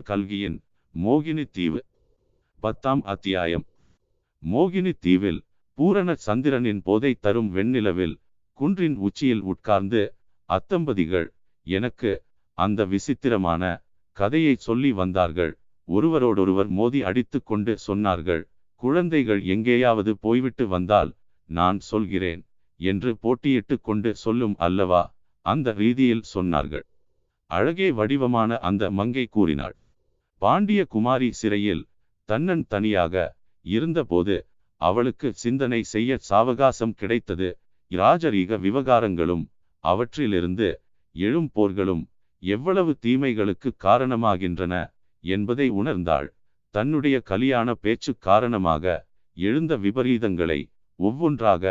அமரர் கல்கியின் மோகினி தீவு. பத்தாம் அத்தியாயம். மோகினி தீவில் பூரண சந்திரனின் போதை தரும் வெண்ணிலவில் குன்றின் உச்சியில் உட்கார்ந்து அத்தம்பதிகள் எனக்கு அந்த விசித்திரமான கதையை சொல்லி வந்தார்கள். ஒருவரோடொருவர் மோதி அடித்து கொண்டு சொன்னார்கள் குழந்தைகள் எங்கேயாவது போய்விட்டு வந்தால் நான் சொல்கிறேன் என்று போட்டியிட்டு கொண்டு சொல்லும் அல்லவா? அந்த ரீதியில் சொன்னார்கள். அழகே வடிவமான அந்த மங்கை கூறினாள். பாண்டிய குமாரி சிறையில் தன்னன் தனியாக இருந்தபோது அவளுக்கு சிந்தனை செய்ய சாவகாசம் கிடைத்தது. இராஜரீக விவகாரங்களும் அவற்றிலிருந்து எழும் போர்களும் எவ்வளவு தீமைகளுக்கு காரணமாகின்றன என்பதை உணர்ந்தாள். தன்னுடைய கலியான பேச்சு காரணமாக எழுந்த விபரீதங்களை ஒவ்வொன்றாக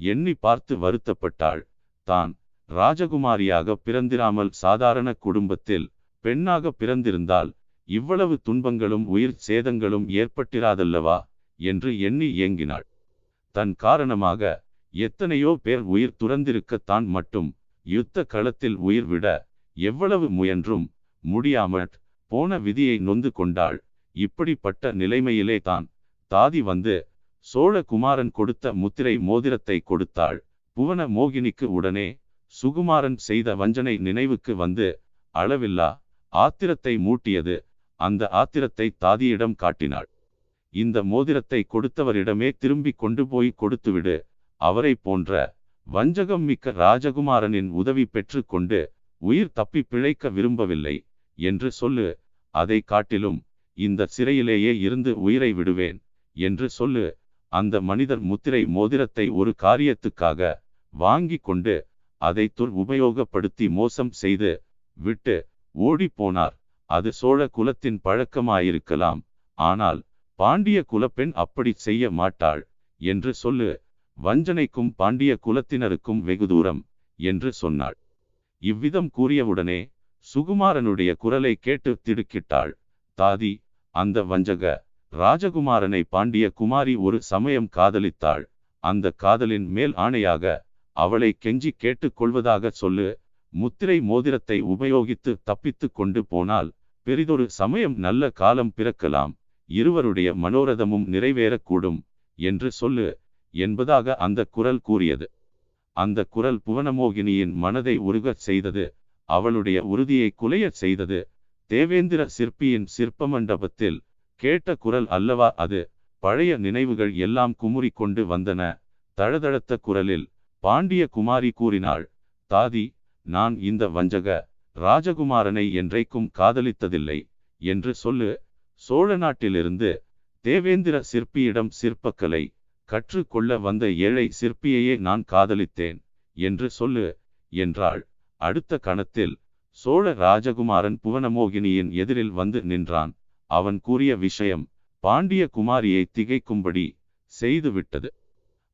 எண்ணி பார்த்து வருத்தப்பட்டாள். தான் ராஜகுமாரியாக பிறந்திராமல் சாதாரண குடும்பத்தில் பெண்ணாக பிறந்திருந்தால் இவ்வளவு துன்பங்களும் உயிர் சேதங்களும் ஏற்பட்டிராதல்லவா? என்று எண்ணி ஏங்கினாள். தன் காரணமாக எத்தனையோ பேர் உயிர் துறந்திருக்கத்தான் மட்டும் யுத்த களத்தில் உயிர் விட எவ்வளவு முயன்றும் முடியாமற் போன விதியை நொந்து கொண்டாள். இப்படிப்பட்ட நிலைமையிலே தான் தாதி வந்து சோழகுமாரன் கொடுத்த முத்திரை மோதிரத்தை கொடுத்தாள். புவன மோகினிக்கு உடனே சுகுமாரன் செய்த வஞ்சனை நினைவுக்கு வந்து அளவில்லா ஆத்திரத்தை மூட்டியது அந்த ஆத்திரத்தை தாதியிடம் காட்டினாள். இந்த மோதிரத்தை கொடுத்தவரிடமே திரும்பி கொண்டு போய் கொடுத்துவிடு. அவரை போன்ற வஞ்சகம் மிக்க ராஜகுமாரனின் உதவி பெற்று கொண்டு உயிர் தப்பி பிழைக்க விரும்பவில்லை என்று சொல்லு. அதை காட்டிலும் இந்த சிறையிலேயே இருந்து உயிரை விடுவேன் என்று சொல்லு. அந்த மனிதர் முத்திரை மோதிரத்தை ஒரு காரியத்துக்காக வாங்கி கொண்டு அதை துர் உபயோகப்படுத்தி மோசம் செய்து விட்டு ஓடிப்போனார் போனார். அது சோழ குலத்தின் பழக்கமாயிருக்கலாம். ஆனால் பாண்டிய குலப்பெண் அப்படி செய்ய மாட்டாள் என்று சொல்லு வஞ்சனைக்கும் பாண்டிய குலத்தினருக்கும் வெகு தூரம் என்று சொன்னாள். இவ்விதம் கூறியவுடனே சுகுமாரனுடைய குரலை கேட்டு திடுக்கிட்டாள். தாதி அந்த வஞ்சக ராஜகுமாரனை பாண்டிய குமாரி ஒரு சமயம் காதலித்தாள். அந்த காதலின் மேல் ஆணையாக அவளை கெஞ்சி கேட்டுக்கொள்வதாக சொல்லு முத்திரை மோதிரத்தை உபயோகித்து தப்பித்து கொண்டு போனால் பெரிதொரு சமயம் நல்ல காலம் பிறக்கலாம் இருவருடைய மனோரதமும் நிறைவேறக்கூடும் என்று சொல்லு என்பதாக அந்த குரல் கூறியது. அந்த குரல் புவனமோகினியின் மனதை உருகச் செய்தது அவளுடைய உறுதியை குலையச் செய்தது. தேவேந்திர சிற்பியின் சிற்ப மண்டபத்தில் கேட்ட குரல் அல்லவா அது? பழைய நினைவுகள் எல்லாம் குமுறி கொண்டு வந்தன. தழதழத்த குரலில் பாண்டிய குமாரி கூறினாள் தாதி நான் இந்த வஞ்சக ராஜகுமாரனை என்றைக்கும் காதலித்ததில்லை என்று சொல்லு. சோழ நாட்டிலிருந்து தேவேந்திர சிற்பியிடம் சிற்பக்கலை கற்றுக்கொள்ள வந்த ஏழை சிற்பியையே நான் காதலித்தேன் என்று சொல்லு என்றாள். அடுத்த கணத்தில் சோழ ராஜகுமாரன் புவனமோகினியின் எதிரில் வந்து நின்றான். அவன் கூறிய விஷயம் பாண்டிய குமாரியை திகைக்கும்படி செய்துவிட்டது.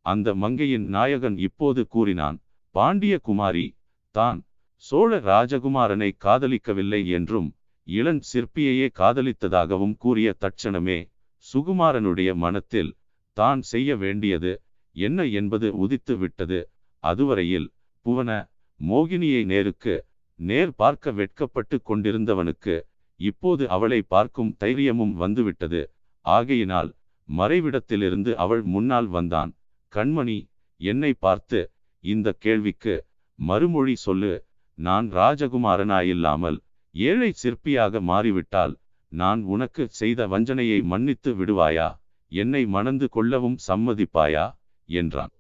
அந்த மங்கையின் நாயகன் இப்போது கூறினான் பாண்டிய குமாரி தான் சோழ ராஜகுமாரனை காதலிக்கவில்லை என்றும் இளன் சிற்பியையே காதலித்ததாகவும் கூறிய தட்சணமே சுகுமாரனுடைய மனத்தில் தான் செய்ய வேண்டியது என்ன என்பது உதித்து விட்டது. அதுவரையில் புவன மோகினியை நேருக்கு நேர் பார்க்க வெட்கப்பட்டு கொண்டிருந்தவனுக்கு இப்போது அவளை பார்க்கும் தைரியமும் வந்துவிட்டது. ஆகையினால் மறைவிடத்திலிருந்து அவள் முன்னால் வந்தான். கண்மணி என்னை பார்த்து இந்த கேள்விக்கு மறுமொழி சொல்லு நான் ராஜகுமாரனாயில்லாமல் ஏழை சிற்பியாக மாறிவிட்டால் நான் உனக்கு செய்த வஞ்சனையை மன்னித்து விடுவாயா? என்னை மணந்து கொள்ளவும் சம்மதிப்பாயா? என்றான்.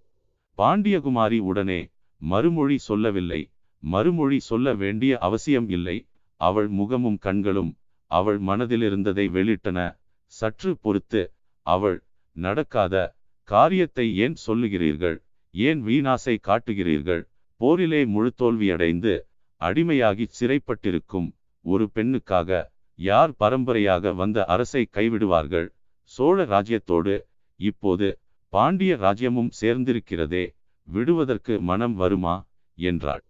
பாண்டியகுமாரி உடனே மறுமொழி சொல்லவில்லை. மறுமொழி சொல்ல வேண்டிய அவசியம் இல்லை. அவள் முகமும் கண்களும் அவள் மனதிலிருந்ததை வெளியிட்டன சற்று பொறுத்து அவள் நடக்காத காரியத்தை ஏன் சொல்லுகிறீர்கள்? ஏன் வீணாசை காட்டுகிறீர்கள்? போரிலே முழு தோல்வியடைந்து அடிமையாகி சிறைப்பட்டிருக்கும் ஒரு பெண்ணுக்காக யார் பரம்பரையாக வந்த அரசை கைவிடுவார்கள்? சோழ ராஜ்யத்தோடு இப்போது பாண்டிய ராஜ்யமும் சேர்ந்திருக்கிறதே விடுவதற்கு மனம் வருமா? என்றாள்.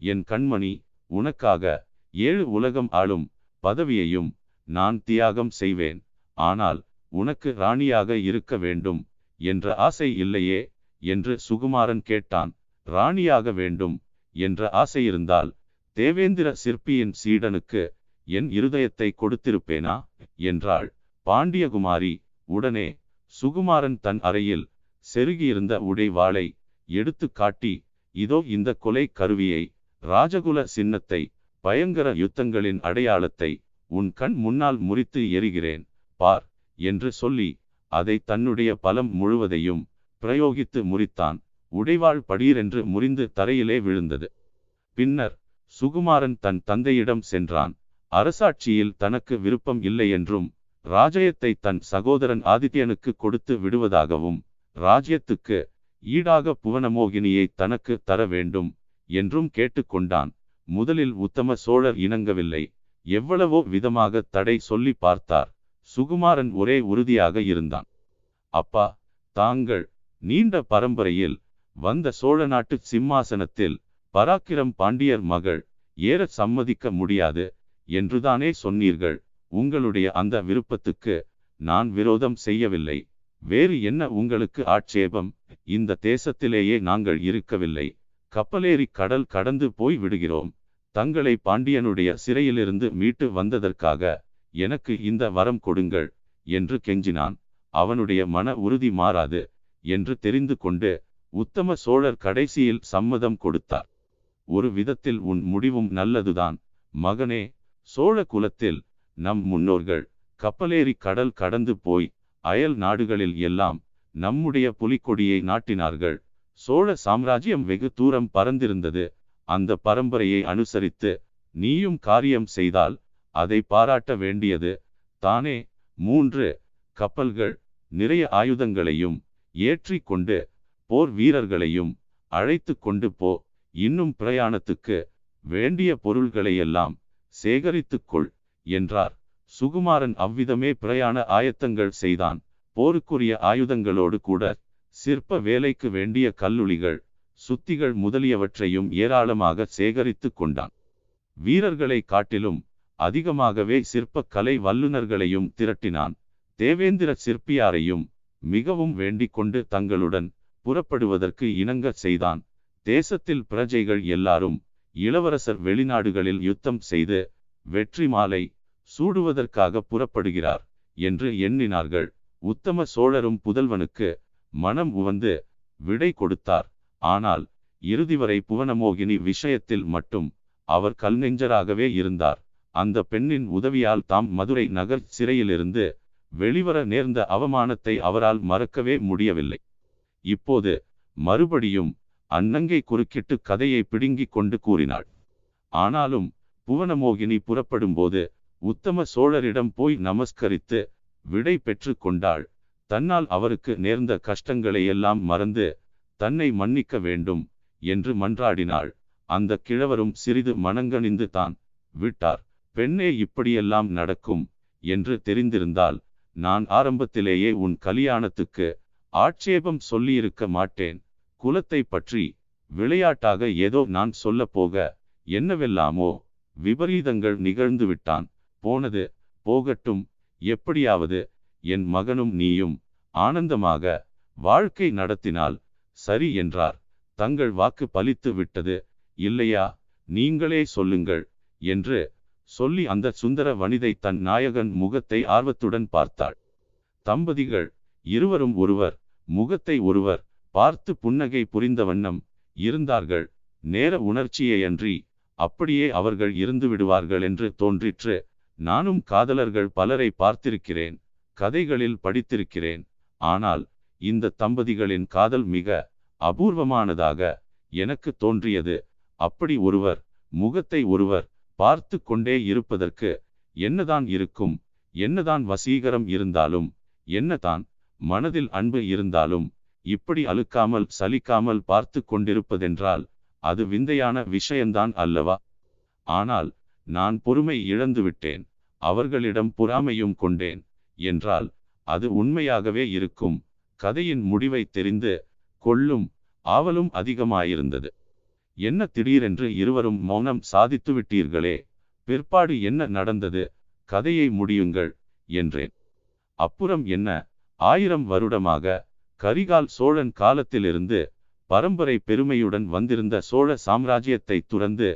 என் கண்மணி உனக்காக ஏழு உலகம் ஆளும் பதவியையும் நான் தியாகம் செய்வேன். ஆனால் உனக்கு ராணியாக இருக்க வேண்டும் என்ற ஆசை இல்லையே? என்று சுகுமாரன் கேட்டான். ராணியாக வேண்டும் என்ற ஆசை இருந்தால் தேவேந்திர சிற்பியின் சீடனுக்கு என் இருதயத்தை கொடுத்திருப்பேனா? என்றாள். பாண்டியகுமாரி உடனே சுகுமாரன் தன் அறையில் செருகியிருந்த உடைவாளை எடுத்து காட்டி இதோ இந்த கொலை கருவியை ராஜகுல சின்னத்தை பயங்கர யுத்தங்களின் அடையாளத்தை உன் கண் முன்னால் முறித்து எரிகிறேன் பார் என்று சொல்லி அதை தன்னுடைய பலம் முழுவதையும் பிரயோகித்து முறித்தான். உடைவாள் படீரென்று முறிந்து தரையிலே விழுந்தது. பின்னர் சுகுமாரன் தன் தந்தையிடம் சென்றான். அரசாட்சியில் தனக்கு விருப்பம் இல்லை என்றும் ராஜ்யத்தை தன் சகோதரன் ஆதித்யனுக்கு கொடுத்து விடுவதாகவும் ராஜ்யத்துக்கு ஈடாக புவனமோகினியை தனக்கு தர வேண்டும் என்றும் கேட்டுக்கொண்டான் முதலில் உத்தம சோழர் இணங்கவில்லை. எவ்வளவோ விதமாக தடை சொல்லி பார்த்தார். சுகுமாரன் ஒரே உறுதியாக இருந்தான். அப்பா தாங்கள் நீண்ட பரம்பரையில் வந்த சோழ நாட்டு சிம்மாசனத்தில் பராக்கிரம் பாண்டியர் மகள் ஏற சம்மதிக்க முடியாது என்றுதானே சொன்னீர்கள். உங்களுடைய அந்த விருப்பத்துக்கு நான் விரோதம் செய்யவில்லை. வேறு என்ன உங்களுக்கு ஆட்சேபம்? இந்த தேசத்திலேயே நாங்கள் இருக்கவில்லை. கப்பலேறி கடல் கடந்து போய் விடுகிறோம். தங்களை பாண்டியனுடைய சிறையிலிருந்து மீட்டு வந்ததற்காக எனக்கு இந்த வரம் கொடுங்கள் என்று கெஞ்சினான். அவனுடைய மன உறுதி மாறாது என்று தெரிந்து கொண்டு உத்தம சோழர் கடைசியில் சம்மதம் கொடுத்தார். ஒரு விதத்தில் உன் முடிவும் நல்லதுதான். மகனே சோழ குலத்தில் நம் முன்னோர்கள் கப்பலேறி கடல் கடந்து போய் அயல் நாடுகளில் எல்லாம் நம்முடைய புலிக்கொடியை நாட்டினார்கள். சோழ சாம்ராஜ்யம் வெகு தூரம் பறந்திருந்தது அந்த பரம்பரையை அனுசரித்து நீயும் காரியம் செய்தால் அதை பாராட்ட வேண்டியது. தானே மூன்று கப்பல்கள் நிறைய ஆயுதங்களையும் ஏற்றி கொண்டு போர் வீரர்களையும் அழைத்து கொண்டு போ. இன்னும் பிரயாணத்துக்கு வேண்டிய பொருள்களையெல்லாம் சேகரித்துக்கொள் என்றார். சுகுமாரன் அவ்விதமே பிரயாண ஆயத்தங்கள் செய்தான். போருக்குரிய ஆயுதங்களோடு கூட சிற்ப வேலைக்கு வேண்டிய கல்லுளிகள் சுத்திகள் முதலியவற்றையும் ஏராளமாக சேகரித்து கொண்டான். வீரர்களை காட்டிலும் அதிகமாகவே சிற்ப கலை வல்லுநர்களையும் திரட்டினான். தேவேந்திர சிற்பியாரையும் மிகவும் வேண்டிக் கொண்டு தங்களுடன் புறப்படுவதற்கு இணங்க செய்தான். தேசத்தில் பிரஜைகள் எல்லாரும் இளவரசர் வெளிநாடுகளில் யுத்தம் செய்து வெற்றி மாலை சூடுவதற்காக புறப்படுகிறார் என்று எண்ணினார்கள். உத்தம சோழரும் புதல்வனுக்கு மனம் உவந்து விடை கொடுத்தார். ஆனால் இறுதிவரை புவனமோகினி விஷயத்தில் மட்டும் அவர் கல்நெஞ்சராகவே இருந்தார். அந்த பெண்ணின் உதவியால் தாம் மதுரை நகர் சிறையிலிருந்து வெளிவர நேர்ந்த அவமானத்தை அவரால் மறக்கவே முடியவில்லை. இப்போது மறுபடியும் அன்னங்கை குறுக்கிட்டு கதையை பிடுங்கிக் கொண்டு கூறினாள். ஆனாலும் புவனமோகினி புறப்படும்போது உத்தம சோழரிடம் போய் நமஸ்கரித்து விடை பெற்று கொண்டாள். தன்னால் அவருக்கு நேர்ந்த கஷ்டங்களை எல்லாம் மறந்து தன்னை மன்னிக்க வேண்டும் என்று மன்றாடினாள். அந்த கிழவரும் சிறிது மனங்கணிந்து தான் விட்டார். பெண்ணே இப்படியெல்லாம் நடக்கும் என்று தெரிந்திருந்தால் நான் ஆரம்பத்திலேயே உன் கல்யாணத்துக்கு ஆட்சேபம் சொல்லியிருக்க மாட்டேன். குலத்தை பற்றி விளையாட்டாக ஏதோ நான் சொல்ல போக என்னவெல்லாமோ விபரீதங்கள் நிகழ்ந்து விட்டான். போனது போகட்டும் எப்படியாவது என் மகனும் நீயும் ஆனந்தமாக வாழ்க்கை நடத்தினால் சரி என்றார். தங்கள் வாக்கு பலித்து விட்டது இல்லையா? நீங்களே சொல்லுங்கள் என்று சொல்லி அந்த சுந்தர வனிதை தன் நாயகன் முகத்தை ஆர்வத்துடன் பார்த்தாள். தம்பதிகள் இருவரும் ஒருவர் முகத்தை ஒருவர் பார்த்து புன்னகை புரிந்த வண்ணம் இருந்தார்கள். நேர உணர்ச்சியையன்றி அப்படியே அவர்கள் இருந்து விடுவார்கள் என்று தோன்றிற்று. நானும் காதலர்கள் பலரை பார்த்திருக்கிறேன் கதைகளில் படித்திருக்கிறேன். ஆனால் இந்த தம்பதிகளின் காதல் மிக அபூர்வமானதாக எனக்கு தோன்றியது. அப்படி ஒருவர் முகத்தை ஒருவர் பார்த்து கொண்டே இருப்பதற்கு என்னதான் இருக்கும் என்னதான் வசீகரம் இருந்தாலும் என்னதான் மனதில் அன்பு இருந்தாலும் இப்படி அழுக்காமல் சலிக்காமல் பார்த்து கொண்டிருப்பதென்றால் அது விந்தையான விஷயந்தான் அல்லவா? ஆனால் நான் பொறுமை இழந்துவிட்டேன் அவர்களிடம் பொறாமையும் கொண்டேன் என்றால் அது உண்மையாகவே இருக்கும். கதையின் முடிவை தெரிந்து கொள்ளும் ஆவலும் அதிகமாயிருந்தது. என்ன திடீரென்று இருவரும் மௌனம் சாதித்து விட்டீர்களே பிற்பாடு என்ன நடந்தது? கதையை முடியுங்கள் என்றேன். அப்புறம் என்ன? ஆயிரம் வருடமாக கரிகால் சோழன் காலத்திலிருந்து பரம்பரை பெருமையுடன் வந்திருந்த சோழ சாம்ராஜ்யத்தை துறந்து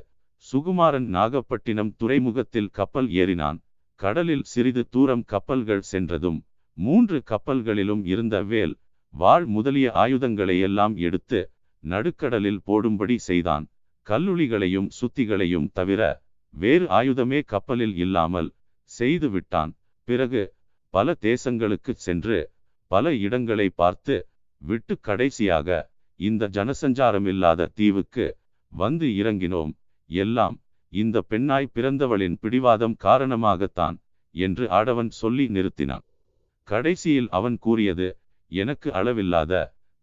சுகுமாரன் நாகப்பட்டினம் துறைமுகத்தில் கப்பல் ஏறினான். கடலில் சிறிது தூரம் கப்பல்கள் சென்றதும் மூன்று கப்பல்களிலும் இருந்த வேல் வாழ் முதலிய ஆயுதங்களை எல்லாம் எடுத்து நடுக்கடலில் போடும்படி செய்தான். கல்லுளிகளையும் சுத்திகளையும் தவிர வேறு ஆயுதமே கப்பலில் இல்லாமல் செய்து விட்டான் பிறகு பல தேசங்களுக்கு சென்று பல இடங்களை பார்த்து விட்டு கடைசியாக இந்த ஜனசஞ்சாரமில்லாத தீவுக்கு வந்து இறங்கினோம். எல்லாம் இந்த பெண்ணாய் பிறந்தவளின் பிடிவாதம் காரணமாகத்தான் என்று ஆடவன் சொல்லி நிறுத்தினான். கடைசியில் அவன் கூறியது எனக்கு அளவில்லாத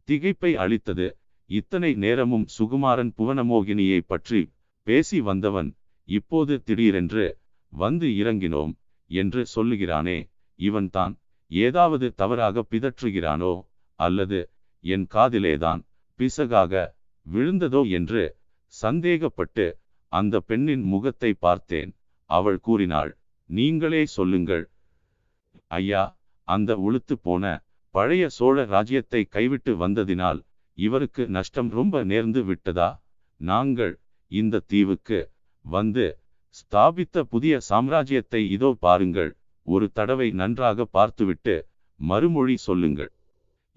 திகைப்பை அளித்தது. இத்தனை நேரமும் சுகுமாரன் புவனமோகினியை பற்றி பேசி வந்தவன் இப்போது திடீரென்று வந்து இறங்கினோம் என்று சொல்லுகிறானே இவன்தான் ஏதாவது தவறாக பிதற்றுகிறானோ அல்லது என் காதிலேதான் பிசகாக விழுந்ததோ என்று சந்தேகப்பட்டு அந்த பெண்ணின் முகத்தை பார்த்தேன். அவள் கூறினாள் நீங்களே சொல்லுங்கள். ஐயா அந்த உளுத்து போன பழைய சோழ ராஜ்யத்தை கைவிட்டு வந்ததினால் இவருக்கு நஷ்டம் ரொம்ப நேர்ந்து விட்டதா? நாங்கள் இந்த தீவுக்கு வந்து ஸ்தாபித்த புதிய சாம்ராஜ்யத்தை இதோ பாருங்கள். ஒரு தடவை நன்றாக பார்த்துவிட்டு மறுமொழி சொல்லுங்கள்.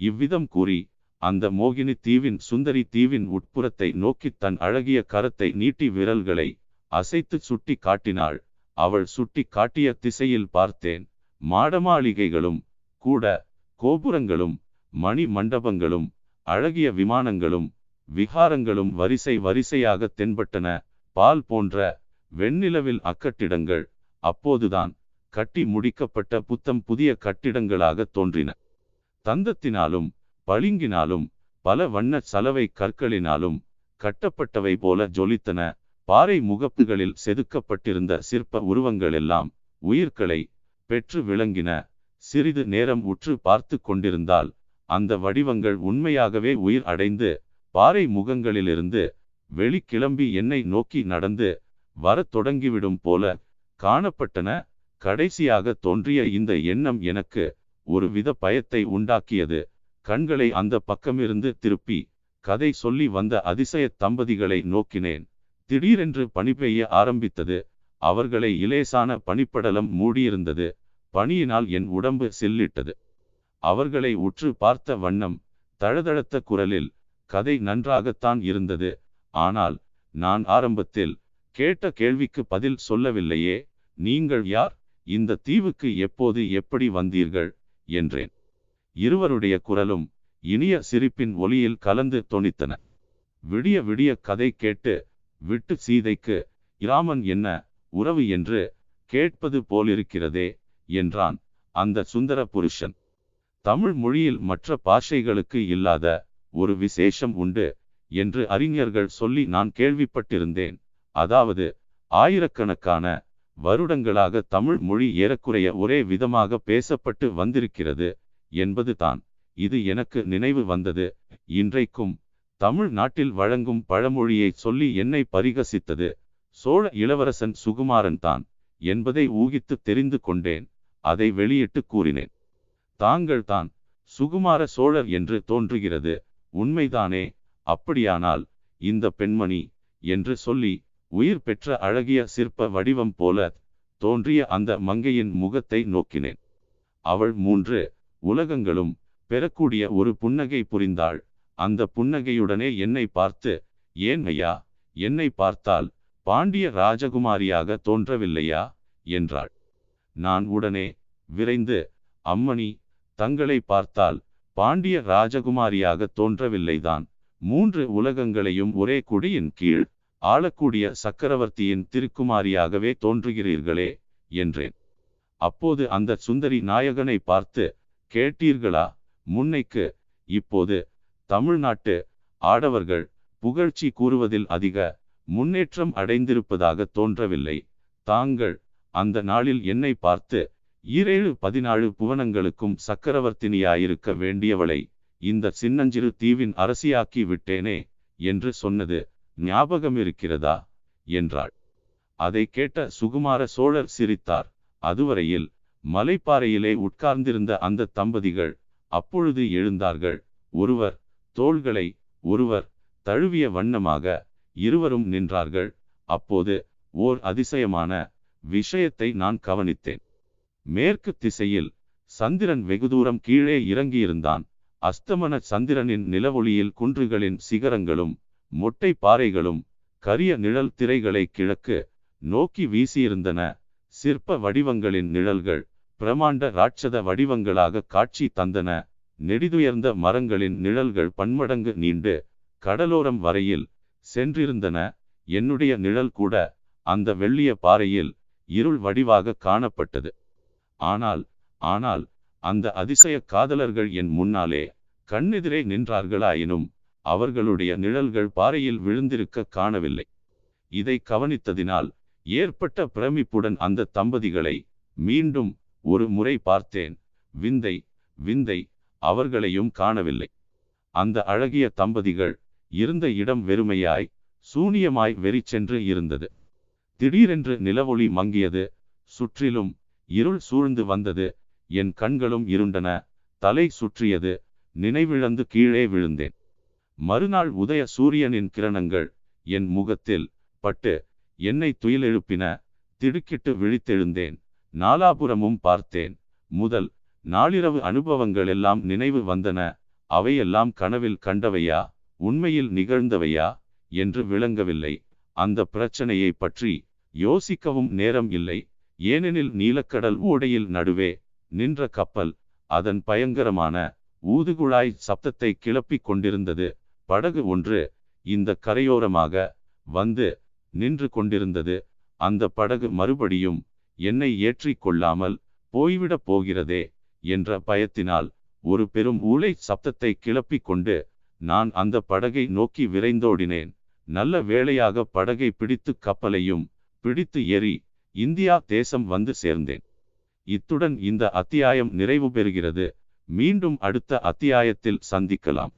இவ்விதம் கூறி அந்த மோகினி தீவின் சுந்தரி தீவின் உட்புறத்தை நோக்கி தன் அழகிய கரத்தை நீட்டி விரல்களை அசைத்து சுட்டி காட்டினாள். அவள் சுட்டி காட்டிய திசையில் பார்த்தேன். மாடமாளிகைகளும் கூட கோபுரங்களும் மணி மண்டபங்களும் அழகிய விமானங்களும் விகாரங்களும் வரிசை வரிசையாக தென்பட்டன. பால் போன்ற வெண்ணிலவில் அக்கட்டிடங்கள் அப்போதுதான் கட்டி முடிக்கப்பட்ட புத்தம் புதிய கட்டிடங்களாக தோன்றின. தந்தத்தினாலும் பளிங்கினாலும் பல வண்ண சலவை கற்களினாலும் கட்டப்பட்டவை போல ஜொலித்தன. பாறை முகப்புகளில் செதுக்கப்பட்டிருந்த சிற்ப உருவங்களெல்லாம் உயிர்களை பெற்று விளங்கின. சிறிது நேரம் உற்று பார்த்து கொண்டிருந்தால் அந்த வடிவங்கள் உண்மையாகவே உயிர் அடைந்து பாறை முகங்களிலிருந்து வெளிக்கிளம்பி என்னை நோக்கி நடந்து வரத் தொடங்கிவிடும் போல காணப்பட்டன. கடைசியாக தோன்றிய இந்த எண்ணம் எனக்கு ஒரு வித பயத்தை உண்டாக்கியது. கண்களை அந்த பக்கமிருந்து திருப்பி கதை சொல்லி வந்த அதிசய தம்பதிகளை நோக்கினேன். திடீரென்று பனி பெய்ய ஆரம்பித்தது. அவர்களை இலேசான பனிப்படலம் மூடியிருந்தது. பனியினால் என் உடம்பு சில்லிட்டது. அவர்களை உற்று பார்த்த வண்ணம் தழுதழுத்த குரலில் கதை நன்றாகத்தான் இருந்தது. ஆனால் நான் ஆரம்பத்தில் கேட்ட கேள்விக்கு பதில் சொல்லவில்லையே. நீங்கள் யார்? இந்த தீவுக்கு எப்போது எப்படி வந்தீர்கள்? என்றேன். இருவருடைய குரலும் இனிய சிரிப்பின் ஒலியில் கலந்து தொனித்தன. விடிய விடிய கதை கேட்டு விட்டு சீதைக்கு இராமன் என்ன உறவு என்று கேட்பது போலிருக்கிறதே என்றான் அந்த சுந்தர புருஷன். தமிழ் மொழியில் மற்ற பாஷைகளுக்கு இல்லாத ஒரு விசேஷம் உண்டு என்று அறிஞர்கள் சொல்லி நான் கேள்விப்பட்டிருந்தேன். அதாவது ஆயிரக்கணக்கான வருடங்களாக தமிழ் மொழி ஏறக்குறைய ஒரே விதமாக பேசப்பட்டு வந்திருக்கிறது என்பது தான் இது எனக்கு நினைவு வந்தது. இன்றைக்கும் தமிழ் நாட்டில் வழங்கும் பழமொழியை சொல்லி என்னை பரிகசித்தது சோழ இளவரசன் சுகுமாரன் தான் என்பதை ஊகித்து தெரிந்து கொண்டேன். அதை வெளியிட்டு கூறினேன். தாங்கள் தான் சுகுமார சோழர் என்று தோன்றுகிறது. உண்மைதானே? அப்படியானால் இந்த பெண்மணி என்று சொல்லி உயிர் பெற்ற அழகிய சிற்ப வடிவம் போல தோன்றிய அந்த மங்கையின் முகத்தை நோக்கினேன். அவள் மூன்று உலகங்களும் பெறக்கூடிய ஒரு புன்னகை புரிந்தாள். அந்த புன்னகையுடனே என்னை பார்த்து ஏன் ஐயா என்னை பார்த்தால் பாண்டிய ராஜகுமாரியாக தோன்றவில்லையா? என்றாள். நான் உடனே விரைந்து அம்மணி தங்களை பார்த்தால் பாண்டிய ராஜகுமாரியாக தோன்றவில்லைதான். மூன்று உலகங்களையும் ஒரே குடியின் கீழ் ஆளக்கூடிய சக்கரவர்த்தியின் திருக்குமாரியாகவே தோன்றுகிறீர்களே என்றேன். அப்போது அந்த சுந்தரி நாயகனை பார்த்து கேட்டீர்களா? முன்னைக்கு இப்போது தமிழ்நாட்டு ஆடவர்கள் புகழ்ச்சி கூறுவதில் அதிக முன்னேற்றம் அடைந்திருப்பதாக தோன்றவில்லை. தாங்கள் அந்த நாளில் என்னை பார்த்து ஈரேழு பதினாலு புவனங்களுக்கும் சக்கரவர்த்தினியாயிருக்க வேண்டியவளை இந்த சின்னஞ்சிறு தீவின் அரசியாக்கி விட்டேனே என்று சொன்னது. ஞாபகமிருக்கிறதா? என்றாள். அதை கேட்ட சுகுமார சோழர் சிரித்தார். அதுவரையில் மலைப்பாறையிலே உட்கார்ந்திருந்த அந்த தம்பதிகள் அப்பொழுது எழுந்தார்கள். ஒருவர் தோள்களை ஒருவர் தழுவிய வண்ணமாக இருவரும் நின்றார்கள். அப்போது ஓர் அதிசயமான விஷயத்தை நான் கவனித்தேன். மேற்கு திசையில் சந்திரன் வெகு தூரம் கீழே இறங்கியிருந்தான். அஸ்தமன சந்திரனின் நிலவொளியில் குன்றுகளின் சிகரங்களும் மொட்டை பாறைகளும் கரிய நிழல் திரைகளை கிழக்கு நோக்கி வீசியிருந்தன. சிற்ப வடிவங்களின் நிழல்கள் பிரமாண்ட ராட்சத வடிவங்களாக காட்சி தந்தன. நெடிதுயர்ந்த மரங்களின் நிழல்கள் பன்மடங்கு நீண்டு கடலோரம் வரையில் சென்றிருந்தன. என்னுடைய நிழல் கூட அந்த வெள்ளிய பாறையில் இருள் வடிவாக காணப்பட்டது. ஆனால் ஆனால் அந்த அதிசய காதலர்கள் என் முன்னாலே கண்ணெதிரே நின்றார்களாயினும் அவர்களுடைய நிழல்கள் பாறையில் விழுந்திருக்க காணவில்லை. இதை கவனித்ததினால் ஏற்பட்ட பிரமிப்புடன் அந்த தம்பதிகளை மீண்டும் ஒரு முறை பார்த்தேன். விந்தை விந்தை அவர்களையும் காணவில்லை. அந்த அழகிய தம்பதிகள் இருந்த இடம் வெறுமையாய் சூனியமாய் வெறிச்சென்று இருந்தது. திடீரென்று நிலவொளி மங்கியது. சுற்றிலும் இருள் சூழ்ந்து வந்தது. என் கண்களும் இருண்டன. தலை சுற்றியது. நினைவிழந்து கீழே விழுந்தேன். மறுநாள் உதய சூரியனின் கிரணங்கள் என் முகத்தில் பட்டு என்னை துயிலெழுப்பின திடுக்கிட்டு விழித்தெழுந்தேன். நாலாபுரமும் பார்த்தேன். முதல் நாளிரவு அனுபவங்கள் எல்லாம் நினைவு வந்தன. அவையெல்லாம் கனவில் கண்டவையா? உண்மையில் நிகழ்ந்தவையா? என்று விளங்கவில்லை. அந்த பிரச்சனையை பற்றி யோசிக்கவும் நேரம் இல்லை. ஏனெனில் நீலக்கடல் ஓடையில் நடுவே நின்ற கப்பல் அதன் பயங்கரமான ஊதுகுழாய் சப்தத்தை கிளப்பிக் கொண்டிருந்தது. படகு ஒன்று இந்த கரையோரமாக வந்து நின்று கொண்டிருந்தது. அந்த படகு மறுபடியும் என்னை ஏற்றிக் கொள்ளாமல் போய்விடப் போகிறதே என்ற பயத்தினால் ஒரு பெரும் ஊளை சப்தத்தை கிளப்பிக் கொண்டு நான் அந்த படகை நோக்கி விரைந்தோடினேன். நல்ல வேளையாக படகை பிடித்து கப்பலையும் பிடித்து ஏறி இந்தியா தேசம் வந்து சேர்ந்தேன். இத்துடன் இந்த அத்தியாயம் நிறைவு பெறுகிறது மீண்டும் அடுத்த அத்தியாயத்தில் சந்திக்கலாம்.